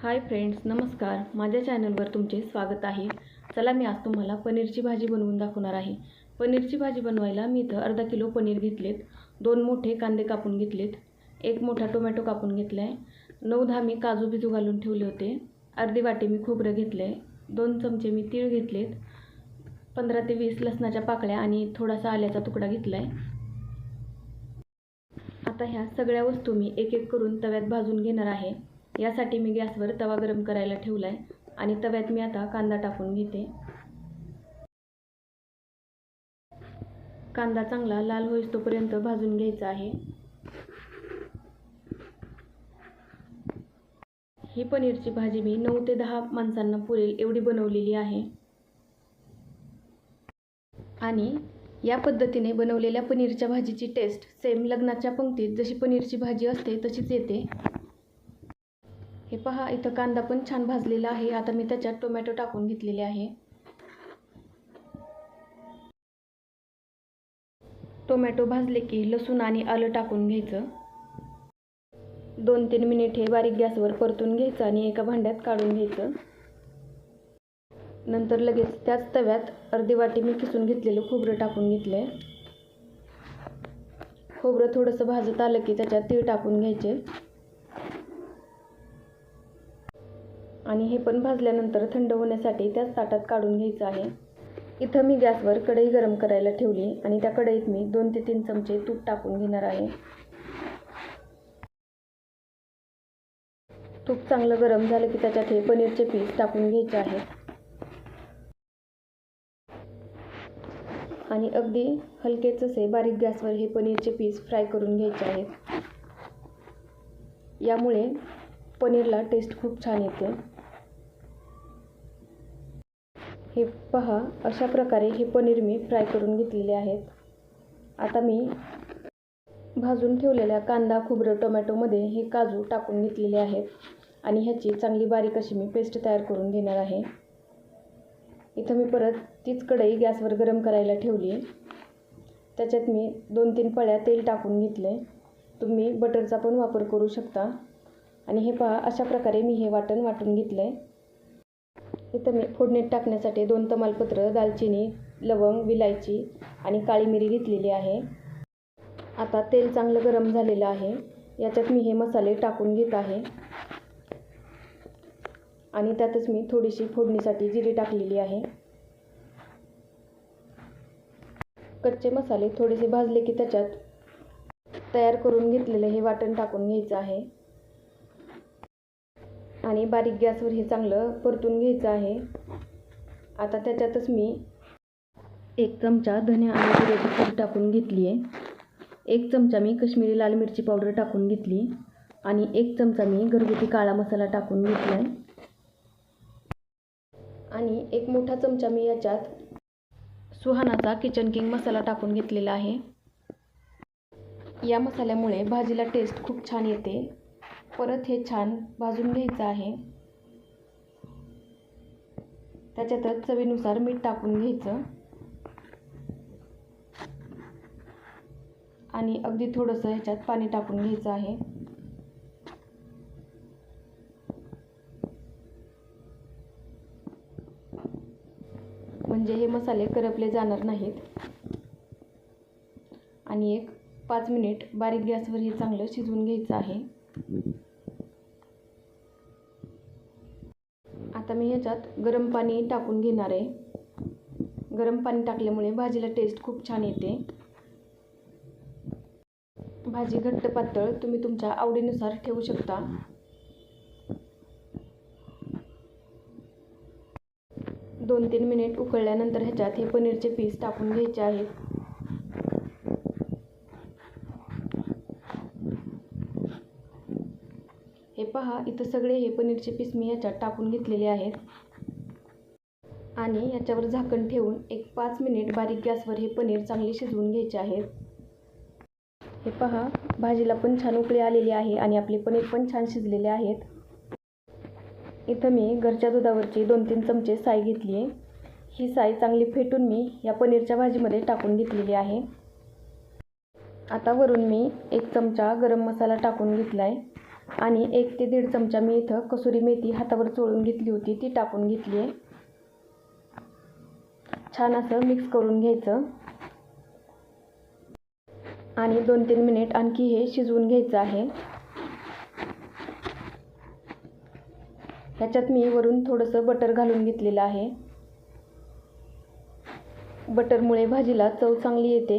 Hi friends नमस्कार. माझ्या चॅनलवर तुमचे स्वागत आहे. चला मी आज तुम्हाला पनीरची भाजी बनवून दाखवणार आहे. पनीरची भाजी बनवायला मी इथं अर्धा किलो पनीर घेतलेत. दोन मोठे कांदे कापून घेतलेत. एक मोठा टोमॅटो कापून घेतला आहे नऊ दहा मी काजू भिजू घालून ठेवले होते. अर्धी वाटी मी खोबरं घेतलं आहे दोन चमचे मी तीळ घेतलेत. पंधरा ते वीस लसणाच्या पाकळ्या आणि थोडासा आल्याचा तुकडा घेतला आहे आता ह्या सगळ्या वस्तू मी एक एक करून तव्यात भाजून घेणार आहे. यासाठी मी गॅसवर तवा गरम करायला ठेवला आहे आणि तव्यात मी आता कांदा टाकून घेते. कांदा चांगला लाल होईस तोपर्यंत भाजून घ्यायचा आहे. ही पनीरची भाजी मी नऊ ते दहा माणसांना पुरेल एवढी बनवलेली आहे. आणि या पद्धतीने बनवलेल्या पनीरच्या भाजीची टेस्ट सेम लग्नाच्या पंक्तीत जशी पनीरची भाजी असते तशीच येते. हे पहा इथं कांदा पण छान भाजलेला आहे. आता मी त्याच्यात टोमॅटो टाकून घेतलेले आहे. टोमॅटो भाजले की लसूण आणि आलं टाकून घ्यायचं. दोन तीन मिनिट हे बारीक गॅसवर परतून घ्यायचं आणि एका भांड्यात काढून घ्यायचं. नंतर लगेच त्याच तव्यात अर्धी वाटी मी किसून घेतलेलं खोबरं टाकून घेतलं आहे खोबरं थोडंसं भाजत आलं की त्याच्यात तीळ टाकून घ्यायचे. आणि हे पण भाजल्यानंतर थंड होण्यासाठी त्याच ताटात काढून घ्यायचं आहे. इथं मी गॅसवर कढई गरम करायला ठेवली आणि त्या कढईत मी दोन ते तीन चमचे तूप टाकून घेणार आहे. तूप चांगलं गरम झालं की त्याच्यात हे पनीरचे पीस टाकून घ्यायचे आहेत. आणि अगदी हलकेच असे बारीक गॅसवर हे पनीरचे पीस फ्राय करून घ्यायचे आहेत. यामुळे पनीरला टेस्ट खूप छान येते. हे पहा अशा प्रकारे हे पनीर मी फ्राय करून घेतलेले आहेत. आता मी भाजून ठेवलेल्या कांदा खोबरं टोमॅटोमध्ये हे काजू टाकून घेतलेले आहेत आणि ह्याची चांगली बारीक अशी मी पेस्ट तयार करून घेणार आहे. इथं मी परत तीच कढई गॅसवर गरम करायला ठेवली. आहे त्याच्यात मी दोन तीन पळ्या तेल टाकून घेतले. तुम्ही बटरचा पण वापर करू शकता. आणि हे पहा अशा प्रकारे मी हे वाटण वाटून घेतलं आहे इथं मी फोडणीत टाकण्यासाठी दोन तमालपत्र दालचिनी लवंग विलायची आणि काळी मिरी घेतलेली आहे. आता तेल चांगलं गरम झालेलं आहे. याच्यात मी हे मसाले टाकून घेत आहे. आणि त्यातच मी थोडीशी फोडणीसाठी जिरी टाकलेली आहे. कच्चे मसाले थोडेसे भाजले की त्याच्यात तयार करून घेतलेले हे वाटण टाकून घ्यायचं आहे. आणि बारीक गॅसवर हे चांगलं परतून घ्यायचं आहे. आता त्याच्यातच मी एक चमचा धने आणि जिऱ्याची पूड टाकून घेतली आहे. एक चमचा मी कश्मीरी लाल मिरची पावडर टाकून घेतली आणि एक चमचा मी घरगुती काळा मसाला टाकून घेतला आहे आणि एक मोठा चमचा मी याच्यात सुहानाचा किचन किंग मसाला टाकून घेतलेला आहे. या मसाल्यामुळे भाजीला टेस्ट खूप छान येते. परत हे छान भाजून घ्यायचं आहे. त्याच्यातच चवीनुसार मीठ टाकून घ्यायचं. आणि अगदी थोडंसं ह्याच्यात पाणी टाकून घ्यायचं आहे. म्हणजे हे मसाले करपले जाणार नाहीत. आणि एक पाच मिनिट बारीक गॅसवर हे चांगलं शिजवून घ्यायचं आहे. आता मी ह्याच्यात गरम पाणी टाकून घेणार आहे. गरम पाणी टाकल्यामुळे भाजीला टेस्ट खूप छान येते. भाजी घट्ट पातळ तुम्ही तुमच्या आवडीनुसार ठेवू शकता. दोन तीन मिनिट उकळल्यानंतर ह्याच्यात हे पनीरचे पीस टाकून घ्यायचे आहेत. हे पहा इथं सगळे हे पनीरचे पीस मी याच्यात टाकून घेतलेले आहेत. आणि याच्यावर झाकण ठेवून एक पाच मिनिट बारीक गॅसवर हे पनीर चांगले शिजवून घ्यायचे आहेत. हे पहा भाजीला पण छान उकळी आलेली आहे आणि आपले पनीर पण छान शिजलेले आहेत. इथं मी घरच्या दुधावरची दोन तीन चमचे साय घेतली आहे. ही साय चांगली फेटून मी या पनीरच्या भाजीमध्ये टाकून घेतलेली आहे. आता वरून मी एक चमचा गरम मसाला टाकून घेतला आहे आणि एक ते दीड चमचा मी इथं कसुरी मेथी हातावर चोळून घेतली होती ती टाकून घेतली आहे. छान असं मिक्स करून घ्यायचं. आणि दोन तीन मिनिट आणखी हे शिजवून घ्यायचं आहे. ह्याच्यात मी वरून थोडंसं बटर घालून घेतलेलं आहे. बटरमुळे भाजीला चव चांगली येते.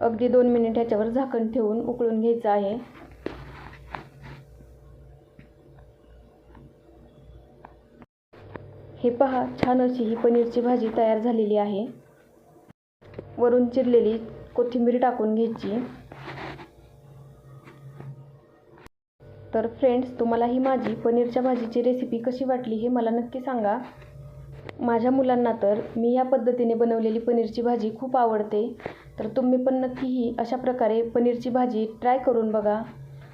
अगदी दोन मिनिट ह्याच्यावर झाकण ठेवून उकळून घ्यायचं आहे. हे पहा छान अशी ही पनीरची भाजी तयार झालेली आहे. वरून चिरलेली कोथिंबीर टाकून घ्यायची. तर फ्रेंड्स तुम्हाला ही माझी पनीरच्या भाजीची रेसिपी कशी वाटली हे मला नक्की सांगा. माझ्या मुलांना तर मी या पद्धतीने बनवलेली पनीरची भाजी खूप आवडते. तर तुम्ही पण नक्कीही अशा प्रकारे पनीरची भाजी ट्राय करून बघा.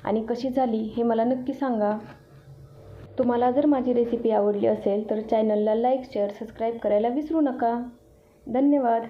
आणि कशी झाली हे मला नक्की सांगा. तुम्हाला जर माझी रेसिपी आवडली असेल तर चॅनलला लाईक शेअर सबस्क्राईब करायला विसरू नका. धन्यवाद.